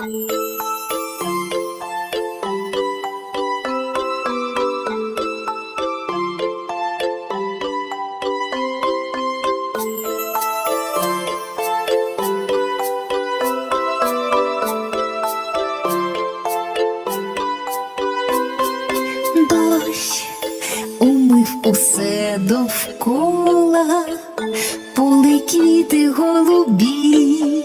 Дощ умив усе довкола, поли голубі,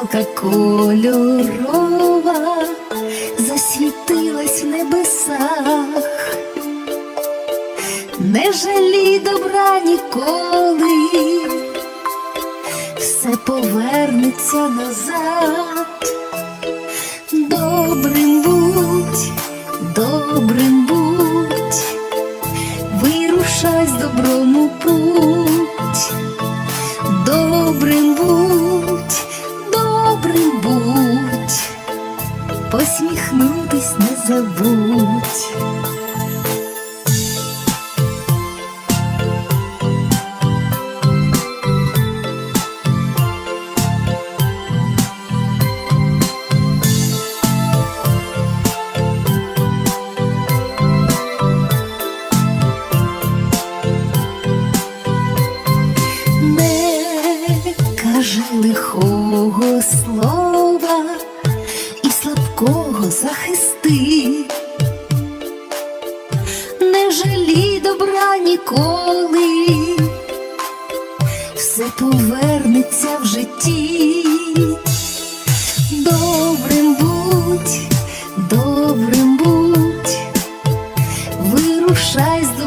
веселка кольорова засвітилась в небесах, не жалій добра ніколи, все повернеться назад. Добрим будь, добрим будь, вирушай з добром будь, посміхнутись не забудь. Не кажи слова і слабкого захисти, не жалій добра ніколи, все повернеться в житті. Добрим будь, добрим будь, вирушай з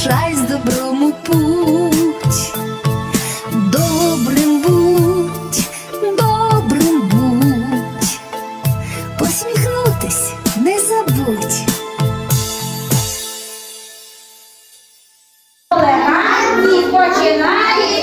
вирушай з доброму путь. Добрим будь, добрим будь, посміхнутись не забудь. Елегантні починай